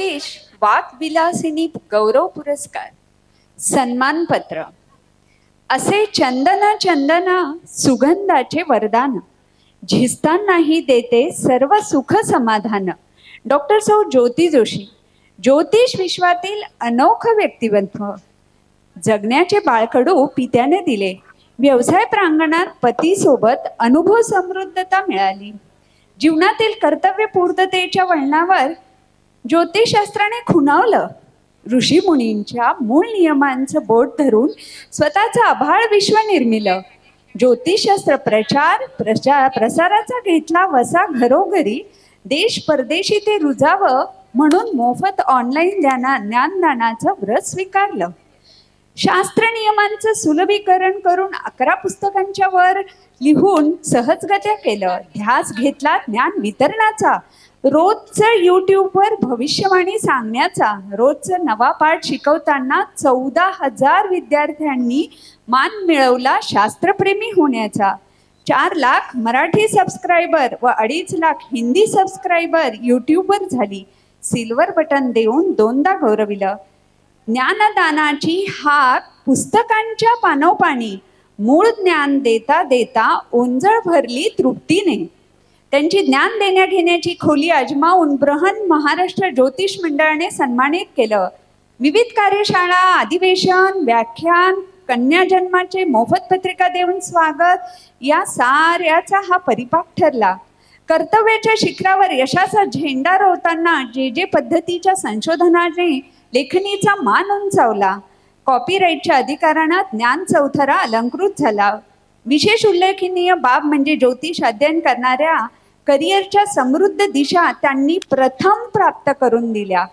ज्योतिष वाकविलासिनी गौरव पुरस्कार. सन्मानपत्र. असे चंदन चंदन सुगंधाचे वरदान. झिजतानाही देते सर्व सुख समाधान. डॉक्टर सौ ज्योती जोशी ज्योतिष विश्वातील अनोखं व्यक्तिमत्व. जगण्याचे बाळकडू पित्याने दिले. व्यवसाय प्रांगणात पतीसोबत अनुभव समृद्धता मिळाली. जीवनातील कर्तव्य पूर्ततेच्या वळणावर ज्योतिषशास्त्राने खुणावलं. ऋषीमुनींच्या मूळ नियमांचं बोट धरून स्वतःचं आभाळ विश्व निर्मिलं. ज्योतिषशास्त्र प्रचार प्रचार प्रसाराचा घेतला वसा घरोघरी देश परदेशी ते रुजावं म्हणून मोफत ऑनलाईन ज्ञाना ज्ञानदानाचं व्रत स्वीकारलं. शास्त्र नियमांचं सुलभीकरण करून अकरा पुस्तकांच्या वर लिहून सहजगत्या केलं. ध्यास घेतला ज्ञान वितरणाचा. रोजचं यूट्यूबवर भविष्यवाणी सांगण्याचा रोजचं नवा पाठ शिकवताना चौदा हजार विद्यार्थ्यांनी मान मिळवला शास्त्रप्रेमी होण्याचा. चार लाख मराठी सबस्क्रायबर व अडीच लाख हिंदी सबस्क्रायबर यूट्यूबवर झाली. सिल्वर बटन देऊन दोनदा गौरविलं. ज्ञानदानाची हाक पुस्तकांच्या पानोपानी. मूळ ज्ञान देता देता ओंजळ भरली तृप्तीने. त्यांची ज्ञान देण्या घेण्याची खोली अजमावून बृहन महाराष्ट्र ज्योतिष मंडळाने सन्मानित केलं. विविध कार्यशाळा अधिवेशन व्याख्यान कन्या जन्माचे मोफत पत्रिका देऊन स्वागत या साऱ्याचा हा परिपाक ठरला. कर्तव्याच्या शिखरावर यशाचा झेंडा रोवताना जे जे पद्धतीच्या संशोधनाने लेखणीचा मान उंचावला. कॉपीराईटच्या अधिकारांना ज्ञान चौथरा अलंकृत झाला. विशेष उल्लेखनीय बाब म्हणजे ज्योतिष अध्ययन करणाऱ्या करिअरच्या समृद्ध दिशा त्यांनी प्रथम प्राप्त करून दिल्या.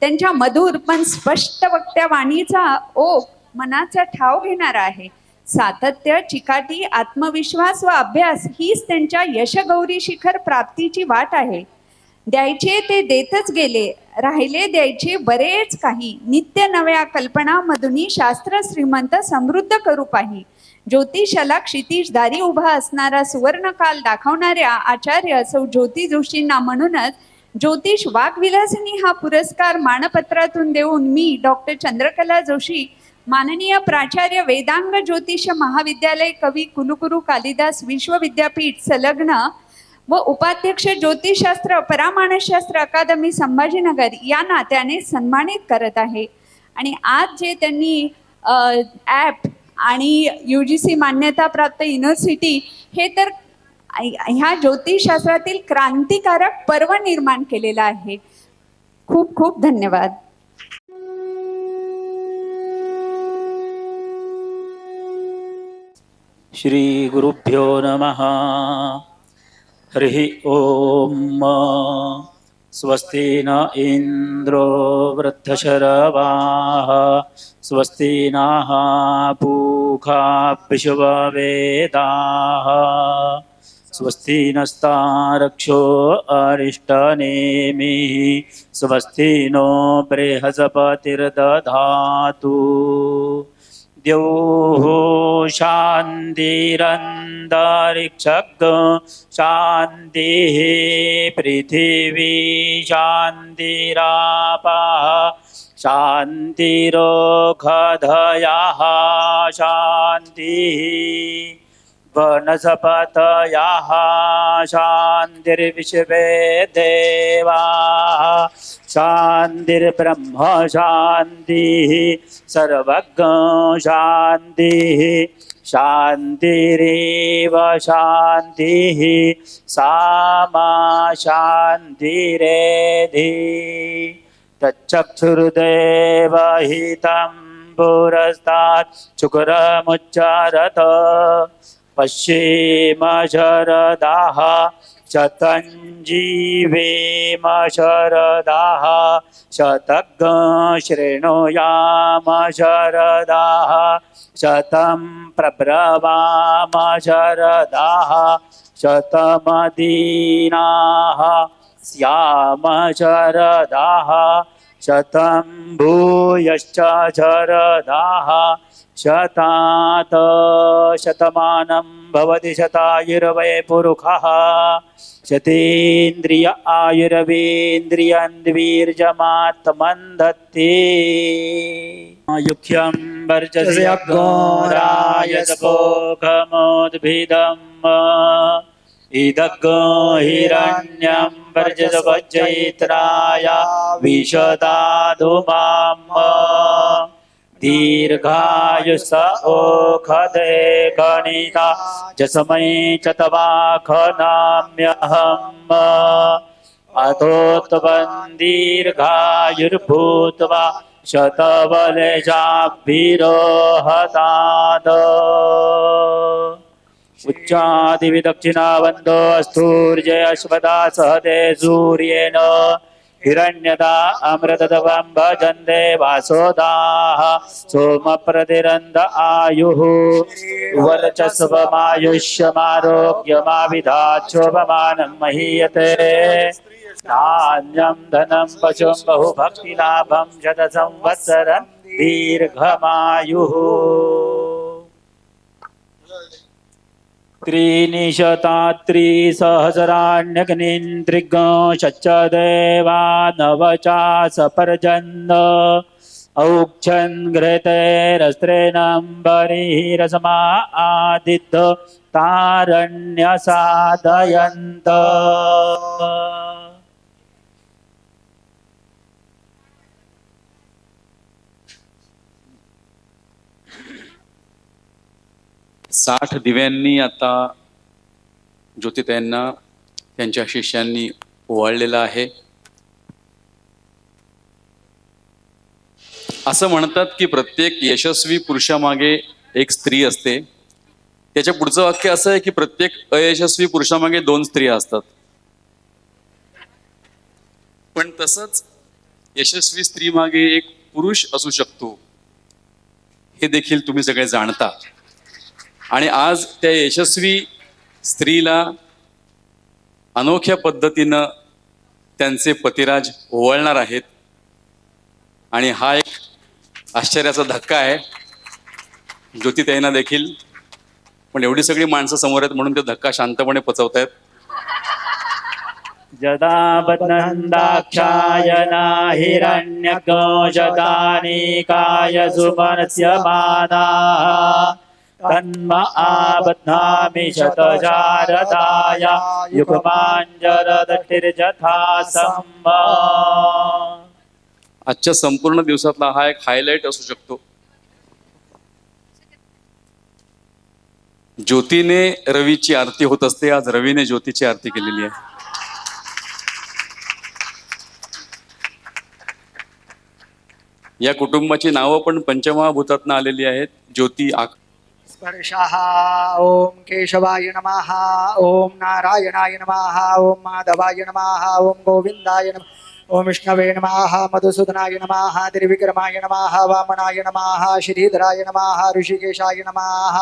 त्यांच्या मधुर पण स्पष्ट वक्त्या वाणीचा ओघ मनाचा ठाव घेणार आहे. सातत्य चिकाटी आत्मविश्वास व अभ्यास हीच त्यांच्या यशगौरी शिखर प्राप्तीची वाट आहे. द्यायचे ते देतच गेले राहिले द्यायचे बरेच काही. नित्य नव्या कल्पनामधूनही शास्त्र श्रीमंत समृद्ध करू पाही. ज्योतिषाला क्षितिज दारी उभा असणारा सुवर्णकाल दाखवणाऱ्या आचार्य सौ ज्योती जोशींना म्हणूनच ज्योतिष वाघविलासिनी हा पुरस्कार मानपत्रातून देऊन मी डॉक्टर चंद्रकला जोशी माननीय प्राचार्य वेदांग ज्योतिष महाविद्यालय कवी कुलुकुरु कालिदास विश्वविद्यापीठ संलग्न व उपाध्यक्ष ज्योतिषशास्त्र परामानसशास्त्र अकादमी संभाजीनगर या नात्याने सन्मानित करत आहे. आणि आज जे त्यांनी ॲप आणि यू जी सी मान्यताप्राप्त युनिव्हर्सिटी हे तर ह्या ज्योतिषशास्त्रातील क्रांतिकारक पर्व निर्माण केलेलं आहे. खूप खूप धन्यवाद. श्रीगुरुभ्यो नमः. हरिः ॐ स्वस्ति न इन्द्रो वृद्धशरवाः। स्वस्ति नः पूखा विश्ववेदाः स्वस्ति नस्तारक्षो अरिष्टनेमिः। स्वस्ति नो बृहस्पतिर्दधातु। द्यौः शान्तिरन्तरिक्षग् शान्तिः पृथिवी शान्तिरापः शान्तिरोखधयाः शान्तिः। वनसपतयाः शान्तिर्विश्वे देवाः। शान्तिर्ब्रह्म शान्तिः सर्वज्ञ शान्तिः शान्तिरेव शान्तिः सा मा शान्तिरेधि तच्चक्षुर्देवहितं पुरस्तात् शुक्रमुच्चारत। पश्येम शरदाः शतञ्जीवेम शरदाः शतज्ञ शृणुयाम शरदाः शतं प्रब्रवाम शरदाः शतमदीनाः श्याम शरदाः शतं भूयश्च शरदाः शतात् शतमानं भवति शतायुर्वै पुरुषः शतेन्द्रिय आयुर्वेन्द्रियन्द्वीर्जमात्मन्दत्ते युख्यं वर्जस्य घोरायजपोखमोद्भिदम् इदग्गो हिरण्यं वर्जसवज्जैत्राय विशदाधुमाम् दीर्घायुष ओखदे गणिता जसमै च तवाखनाम्यहम्। अथोत्वं दीर्घायुर्भूत्वा शतबलजाभिरोहताद उच्चादिविदक्षिणावन्दो अस्थूर्जय अश्वदा सहदे सूर्येण हिरण्यदा अमृतदवं भजन्ते वासोदाः सोमप्रतिरन्द आयुः वर्चस्वमायुष्यमारोग्यमाविधाच्छोभमानं महीयते धान्यं धनं पशुं बहुभक्तिलाभं शतसंवत्सरं दीर्घमायुः त्रीणि शच्चदेवा देवा नव चासपर्जन् औक्षन् घृतैरस्त्रेणम्बरीरसमा आदित्य तारण्यसाधयन्त। साठ दिव्यांनी आता ज्योतिताईंना त्यांच्या शिष्यांनी ओवाळलेलं आहे. असं म्हणतात की प्रत्येक यशस्वी पुरुषामागे एक स्त्री असते. त्याच्या पुढचं वाक्य असं आहे की प्रत्येक अयशस्वी पुरुषामागे दोन स्त्रिया असतात. पण तसंच यशस्वी स्त्री मागे एक पुरुष असू शकतो हे देखील तुम्ही सगळे जाणता. आणि आज त्या यशस्वी स्त्रीला अनोख्या पद्धतीनं त्यांचे पतिराज ओवळणार आहेत. आणि हा एक आश्चर्याचा धक्का आहे. ज्योतिताईंना देखील. पण एवढी सगळी माणसं समोर आहेत म्हणून ते धक्का शांतपणे पचवतायत. जदा बद्नन्दाक्षायना हिरण्यकोशदानीकाय सुमनस्य बाधा तन्म आबध्नामि शतशारदाय सम्म आजच्या संपूर्ण दिवसातला हा एक हायलाईट असू शकतो. ज्योतीने रवीची आरती होत असते आज रवीने ज्योतीची आरती केलेली आहे. या कुटुंबाची नावं पण पंचमहाभूतातनं आलेली आहेत. ज्योती आक स्पर्शः। ॐ केशवाय नमः। ॐ नारायणाय नमः। ॐ माधवाय नमः। ॐ गोविन्दाय नमः। ॐ विष्णवे नमः। मधुसूदनाय नमः। त्रिविक्रमाय नमः। वामनाय नमः। श्रीधराय नमः। ऋषिकेशाय नमः।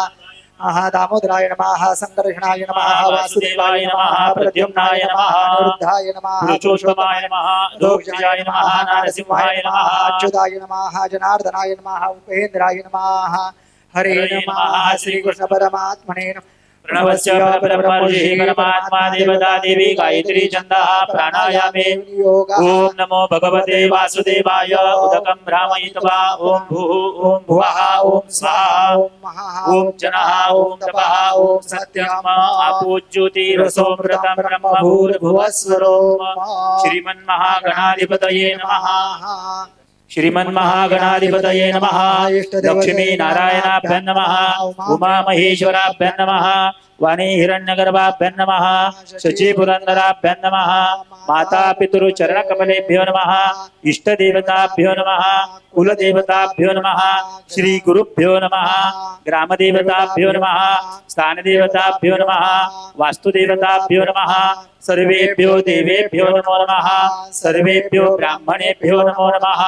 आह दामोदराय नमः। सङ्कर्षणाय नमः। वासुदेवाय नमः। प्रद्युम्नाय नमः। निरुद्धाय नमः। पुरुषोत्तमाय नमः। दोक्षजाय नमः। नारसिंहाय नमः। अच्युताय नमः। जनार्दनाय नमः। उपेन्द्राय नमः। हरे नमः श्रीकृष्ण परमात्मने नमः। प्रणवस्य परब्रह्मर्षिः परमात्मा देवता देवी गायत्री छन्दः प्राणायामे ॐ नमो भगवते वासुदेवाय उदकं भ्रामयित्वा ॐ भूः ॐ भुवः ॐ स्वाहा। ॐ जनः ॐ तपः ॐ सत्यम्। आपूज्योतिरसोमृतं ब्रह्म भूर्भुवस्वरो श्रीमन्महागणाधिपतये नमः। श्रीमन्महागणाधिपतये नमः। लक्ष्मी नारायणाभ्यं नमः। उमामहेश्वराभ्यं नमः। वाणी हिरण्यगर्भाभ्यं नमः। शचीपुरन्दराभ्यं नमः। माता पितृचरणकमलेभ्यो नमः। इष्टदेवताभ्यो नमः। कुलदेवताभ्यो नमः। श्रीगुरुभ्यो नमः। ग्रामदेवताभ्यो नमः। स्थानदेवताभ्यो नमः। वास्तुदेवताभ्यो नमः। सर्वेभ्यो देवेभ्यो नमो नमः। सर्वेभ्यो ब्राह्मणेभ्यो नमो नमः।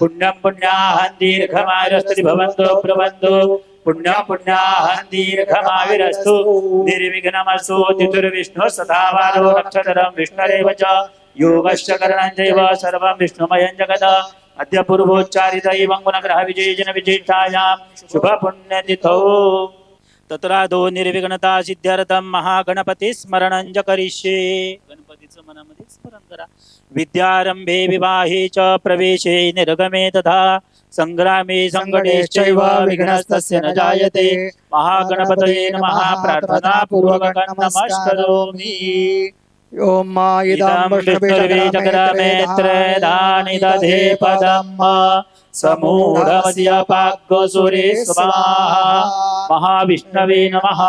पुण्यं पुण्याहं दीर्घमायुरस्तु भवन्तो प्रबन्धो पुण्यं पुण्याहं दीर्घमाविरस्तु निर्विघ्नमस्तु तिथुर्विष्णु सदा वारो नक्षत्रं विष्णरेव च योगश्च करणञ्चैव सर्वं विष्णुमयं जगद अद्य पूर्वोच्चारितैवङ्गुणग्रह विजयजन विजिष्टायां शुभपुण्यतिथौ तत्रादो निर्विघ्नता सिद्ध्यर्थम महागणपती स्मरणं च करिष्ये। गणपतीचं मनामध्ये स्मरण करा। विद्यारंभे विवाहे च प्रवेशे निर्गमे तथा संग्रामे संगणेश्चैव विघ्नस्तस्य न जायते। महागणपतये नमः। प्रार्थना पूर्वकं नमस्करोमि। ओम मा इदं विष्णुर्वे चक्रमेत्र दानि दधे पदम् समूढमस्य पाग्गसुरे स्वाहा महाविष्णवे नमः।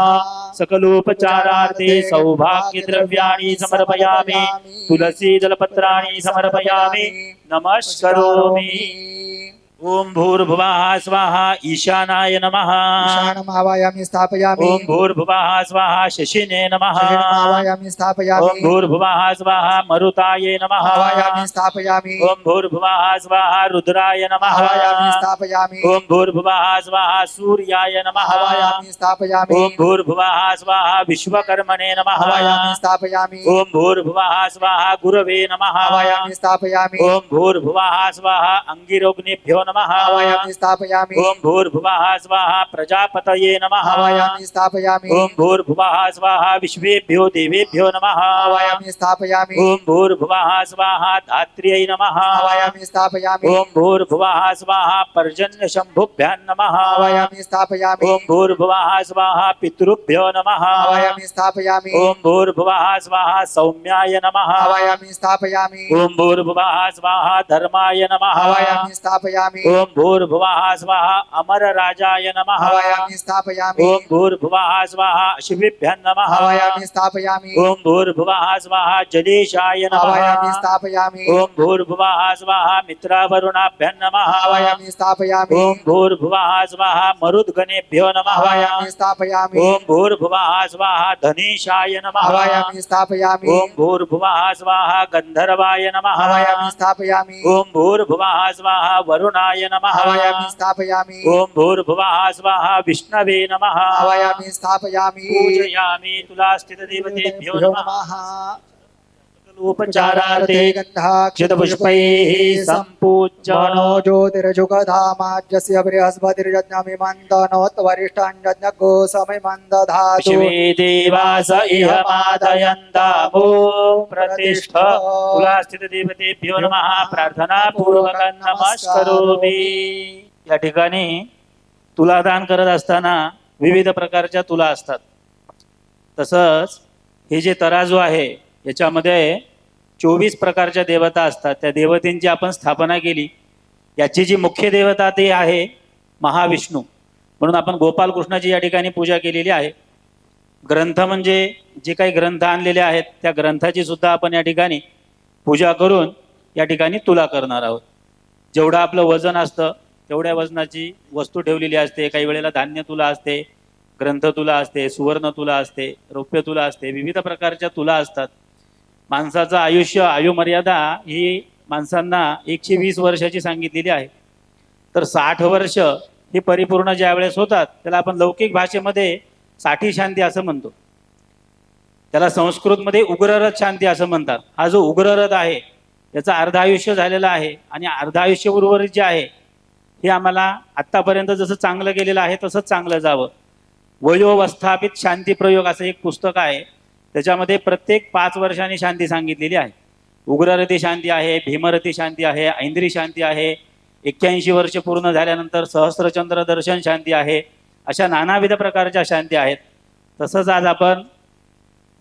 सकलोपचारार्थे सौभाग्यद्रव्याणि समर्पयामि। तुलसी जलपत्राणि समर्पयामि। नमस्करोमि। ॐ भूर्भुवः स्वाहा ईशानाय नमः। ईशानमावायामि स्थापयामि। ॐ भूर्भुवः स्वाहा शशिने नमः। ॐ स्थापयामि। भूर्भुवः स्वाहा मरुताय नमः। आवायामि स्थापयामि। ॐ भूर्भुवः स्वाहा रुद्राय नमः। आवायामि स्थापयामि। ॐ भूर्भुवः स्वाहा सूर्याय नमः। आवायामि स्थापयामि। ॐ भूर्भुवः स्वाहा विश्वकर्मणे नमः। आवायामि स्थापयामि। ॐ भूर्भुवः स्वाहा गुरवे नमः। आवायामि स्थापयामि। ॐ भूर्भुवः स्वाहा अङ्गिरोग्नेभ्यो नमः। आवायामि स्थापयामि। ॐ भूर्भुवः स्वाहा प्रजापतये नमः। आवायामि स्थापयामि। ॐ भूर्भुवः स्वाहा विश्वेभ्यो देवेभ्यो नमः। आवायामि स्थापयामि। ॐ भूर्भुवः स्वाहा धात्र्यै नमः। आवायामि स्थापयामि। ॐ भूर्भुवः स्वाहा पर्जन्यशम्भुभ्यां नमः। आवायामि स्थापयामि। ॐ भूर्भुवः स्वाहा पितृभ्यो नमः। आवायामि स्थापयामि। ॐ भूर्भुवः स्वाहा सौम्याय नमः। आवायामि स्थापयामि। ॐ भूर्भुवः स्वाहा धर्माय नमः। आवायामि स्थापयामि। ॐ भूर्भुवः स्वाहा अमरराजाय नमः। आवायामि स्थापयामि। ॐ भूर्भुवः स्वाहा अश्विभ्यं नमः। स्थापयामि। ॐ भूर्भुवः स्वाहा जलेशाय नमः। स्थापयामि। ॐ भूर्भुवः स्वाहा मित्रावरुणाभ्यं नमः। स्थापयामि। ॐ भूर्भुवः स्वाहा मरुद्गणेभ्यो नमः। स्थापयामि। ॐ भूर्भुवः स्वाहा धनेशाय नमः। स्थापयामि। ॐ भूर्भुवः स्वाहा गन्धर्वाय नमः। आवायामि स्थापयामि। ॐ भूर्भुवः स्वाहा वरुणाय नमः आवायामि स्थापयामि ॐ भूर्भुवः स्वाहा विष्णवे नमः आवायामि स्थापयामि पूजयामि तुला स्थितदेवतेभ्यो नमः उपचारार्थे क्षितपुष्पैः सम्पूज्य मनो ज्योतिरजुगधामाज्यस्य बृहस्पतिर्यज्ञमिमन्दनोत्वरिष्ठाञ्जज्ञगो समिमन्दधातु शिवे देवास इह मादयन्ताभो प्रतिष्ठ। तुला स्थितदेवतेभ्यो नमः। प्रार्थना पूर्वकं नमस्करोमि या ठिकाणी तुलादान करत असताना विविध प्रकारच्या तुला असतात. तसंच हे जे तराजू आहे याच्यामध्ये चोवीस प्रकारच्या देवता असतात. त्या देवतेंची आपण स्थापना केली. याची जी मुख्य देवता ती आहे महाविष्णू. म्हणून आपण गोपाल कृष्णाची या ठिकाणी पूजा केलेली आहे. ग्रंथ म्हणजे जे काही ग्रंथ आणलेले आहेत त्या ग्रंथाची सुद्धा आपण या ठिकाणी पूजा करून या ठिकाणी तुला करणार आहोत. जेवढं आपलं वजन असतं तेवढ्या वजनाची वस्तू ठेवलेली असते. काही वेळेला धान्य तुला असते ग्रंथ तुला असते सुवर्ण तुला असते रौप्य तुला असते विविध प्रकारच्या तुला असतात. माणसाचं आयुष्य आयुमर्यादा ही माणसांना एकशे वीस वर्षाची सांगितलेली आहे. तर साठ वर्ष ही परिपूर्ण ज्या वेळेस होतात त्याला आपण लौकिक भाषेमध्ये साठी शांती असं म्हणतो. त्याला संस्कृतमध्ये उग्ररथ शांती असं म्हणतात. हा जो उग्ररथ आहे त्याचं अर्ध आयुष्य झालेलं आहे आणि अर्ध आयुष्य उर्वरित जे आहे हे आम्हाला आत्तापर्यंत जसं चांगलं गेलेलं आहे तसंच चांगलं जावं. वयोवस्थापित शांती प्रयोग असं एक पुस्तक आहे त्याच्यामध्ये प्रत्येक पाच वर्षांनी शांती सांगितलेली आहे. उग्ररती शांती आहे भीमरती शांती आहे ऐंद्री शांती आहे एक्क्याऐंशी वर्ष पूर्ण झाल्यानंतर सहस्रचंद्र दर्शन शांती आहे अशा नानाविध प्रकारच्या शांती आहेत. तसंच आज आपण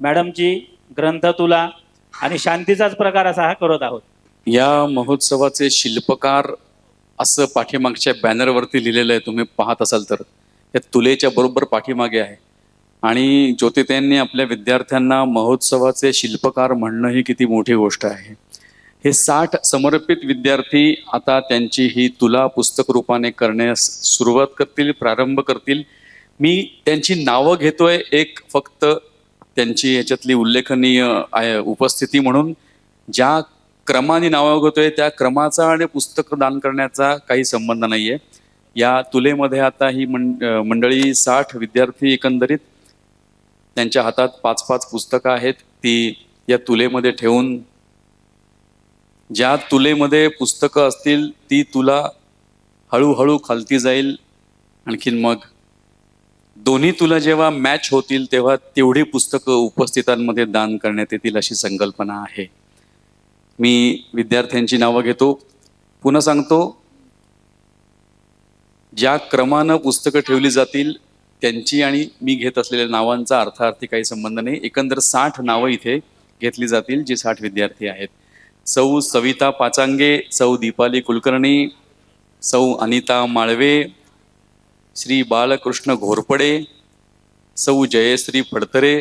मॅडमची ग्रंथ तुला आणि शांतीचाच प्रकार असा हा करत आहोत. या महोत्सवाचे शिल्पकार असं पाठीमागच्या बॅनरवरती लिहिलेलं आहे तुम्ही पाहत असाल तर. या तुलेच्या बरोबर पाठीमागे आहे. आणि ज्योतिताईंनी आपल्या विद्यार्थ्यांना महोत्सवाचे शिल्पकार म्हणणं ही किती मोठी गोष्ट आहे. हे साठ समर्पित विद्यार्थी आता त्यांची ही तुला पुस्तक रूपाने करण्यास सुरुवात करतील प्रारंभ करतील. मी त्यांची नावं घेतोय एक फक्त त्यांची याच्यातली उल्लेखनीय आहे उपस्थिती म्हणून. ज्या क्रमाने नावं घेतोय त्या क्रमाचा आणि पुस्तक दान करण्याचा काही संबंध नाहीये. या तुलेमध्ये आता ही मंड मंडळी साठ विद्यार्थी एकंदरीत त्यांच्या हातात पाच पाच पुस्तकं आहेत ती या तुलेमध्ये ठेवून ज्या तुलेमध्ये पुस्तकं असतील ती तुला हळूहळू खालती जाईल. आणखीन मग दोन्ही तुला जेव्हा मॅच होतील तेव्हा तेवढी पुस्तकं उपस्थितांमध्ये दान करण्यात येतील अशी संकल्पना आहे. मी विद्यार्थ्यांची नावं घेतो. पुन्हा सांगतो ज्या क्रमानं पुस्तकं ठेवली जातील त्यांची आणि मी घेत असलेल्या नावांचा अर्थार्थी काही संबंध नाही. एकंदर साठ नावं इथे घेतली जातील जी साठ विद्यार्थी आहेत. सौ सविता पाचांगे सौ दीपाली कुलकर्णी सौ अनिता माळवे श्री बालकृष्ण घोरपडे सौ जयश्री फडतरे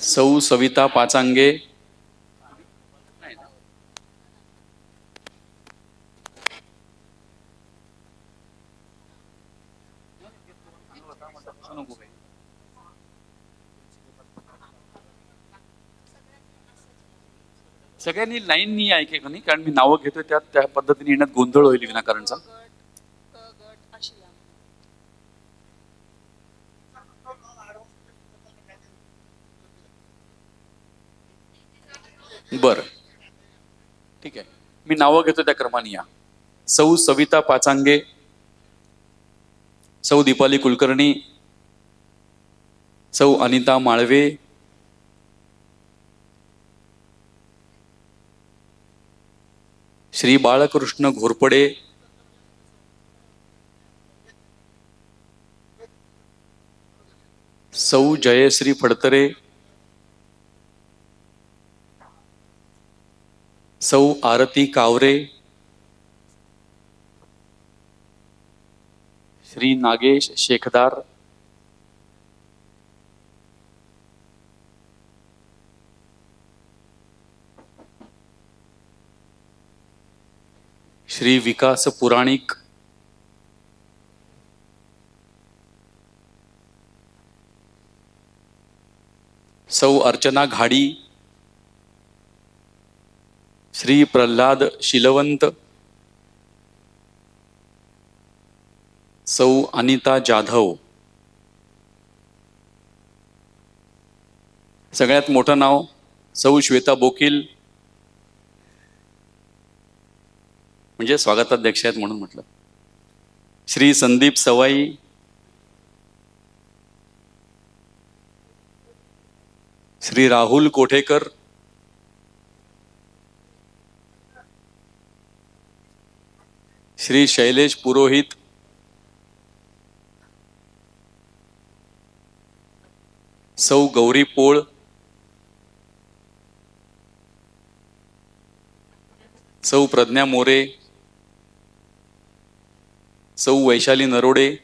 सौ सविता पाचांगे. सगळ्यांनी लाईन ऐके का नाही? कारण मी नावं घेतोय त्यात त्या पद्धतीने येण्यात गोंधळ होईल विनाकारणचा. बर. ठीक आहे. मी नावं घेतो त्या क्रमाने या. सौ सविता पाचांगे सौ दीपाली कुलकर्णी सौ अनिता माळवे श्री बाळकृष्ण घोरपडे सौ जयश्री फडतरे सौ आरती कावरे श्री नागेश शेखदार श्री विकास पुराणिक सौ अर्चना घाडी श्री प्रल्हाद शिलवंत सौ अनिता जाधव. सगळ्यात मोठं नाव सौ श्वेता बोकील. म्हणजे स्वागताध्यक्ष आहेत म्हणून म्हटलं. श्री संदीप सवाई. श्री राहुल कोठेकर. श्री शैलेश पुरोहित. सौ गौरी पोळ. सौ प्रज्ञा मोरे. सौ वैशाली नरोडे.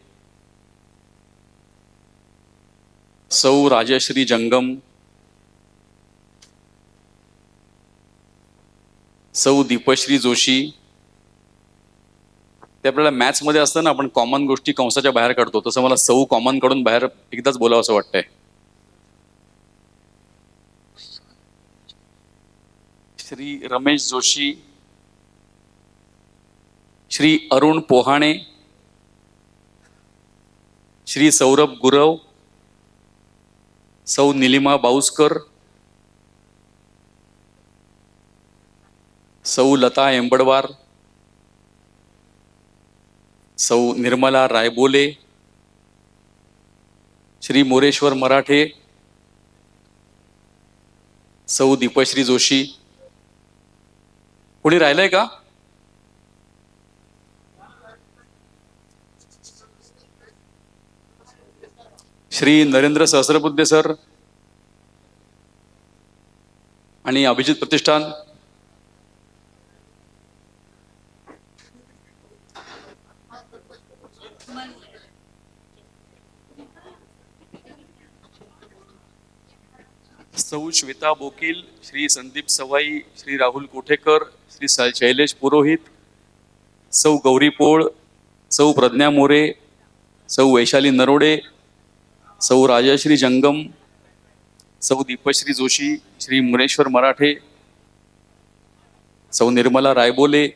सौ राजश्री जंगम. सौ दीपश्री जोशी. ते आपल्याला मॅथ्समध्ये असतं ना आपण कॉमन गोष्टी कंसाच्या बाहेर काढतो. तसं मला सौ कॉमनकडून बाहेर एकदाच बोलावं असं वाटतंय. श्री रमेश जोशी श्री अरुण पोहाणे श्री सौरभ गुरव सौ निलिमा बाऊसकर सौ लता एंबडवार सौ निर्मला रायबोले श्री मोरेश्वर मराठे सौ दीपश्री जोशी. कोणी राहिलंय का? श्री नरेंद्र सहस्रबुद्धे सर आणि अभिजित प्रतिष्ठान. सौ श्वेता बोकील श्री संदीप सवाई श्री राहुल कोठेकर श्री शैलेश पुरोहित सौ गौरी पोळ सौ प्रज्ञा मोरे सौ वैशाली नरोडे सौ राजश्री जंगम सौ दीपश्री जोशी श्री मुनेश्वर मराठे सौ निर्मला रायबोले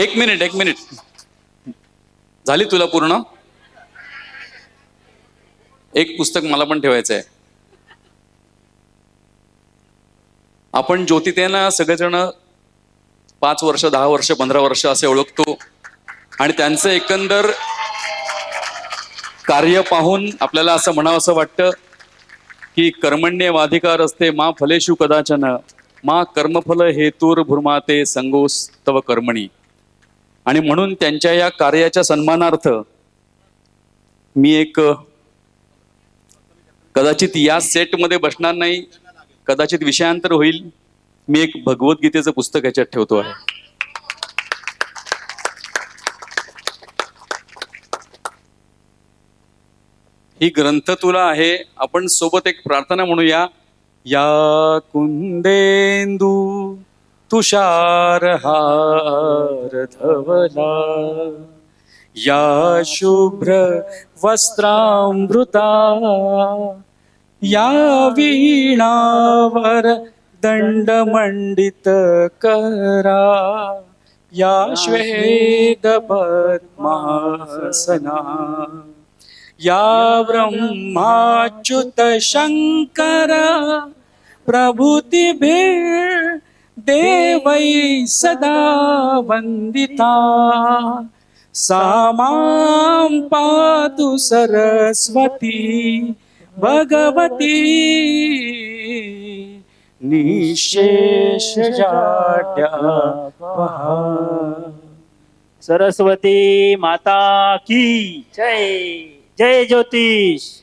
एक मिनिट एक मिनिट. झाली तुला पूर्ण? एक पुस्तक मला पण ठेवायचं आहे आपण ज्योतितेना सगळेजण पाच वर्ष दहा वर्ष पंधरा वर्ष असे ओळखतो. आणि त्यांचं एकंदर कार्य पाहून आपल्याला असं म्हणावं असं वाटतं की कर्मण्य वाधिकार असते मा फलेशु कदाचन. मा कर्मफल हेतूर भूर्माते संगोस्तव कर्मणी. आणि म्हणून त्यांच्या या कार्याच्या सन्मानार्थ मी एक कदाचित या सेटमध्ये बसणार नाही कदाचित विषयांतर होईल. मी एक भगवद्गीतेचं पुस्तक याच्यात ठेवतो आहे. ही ग्रंथ तुला आहे. आपण सोबत एक प्रार्थना म्हणूया. या कुंदेंदू तुषार हार धवला। या शुभ्र वस्त्रामृता। या वीणावर दंडमंडित करा। या श्वेत पद्मासना। या ब्रह्माच्युत शंकर। प्रभूतिभिर् देवै सदा वन्दिता। सा मां पातु सरस्वती भगवती। सरस्वती माता की। जय। जय ज्योतिष।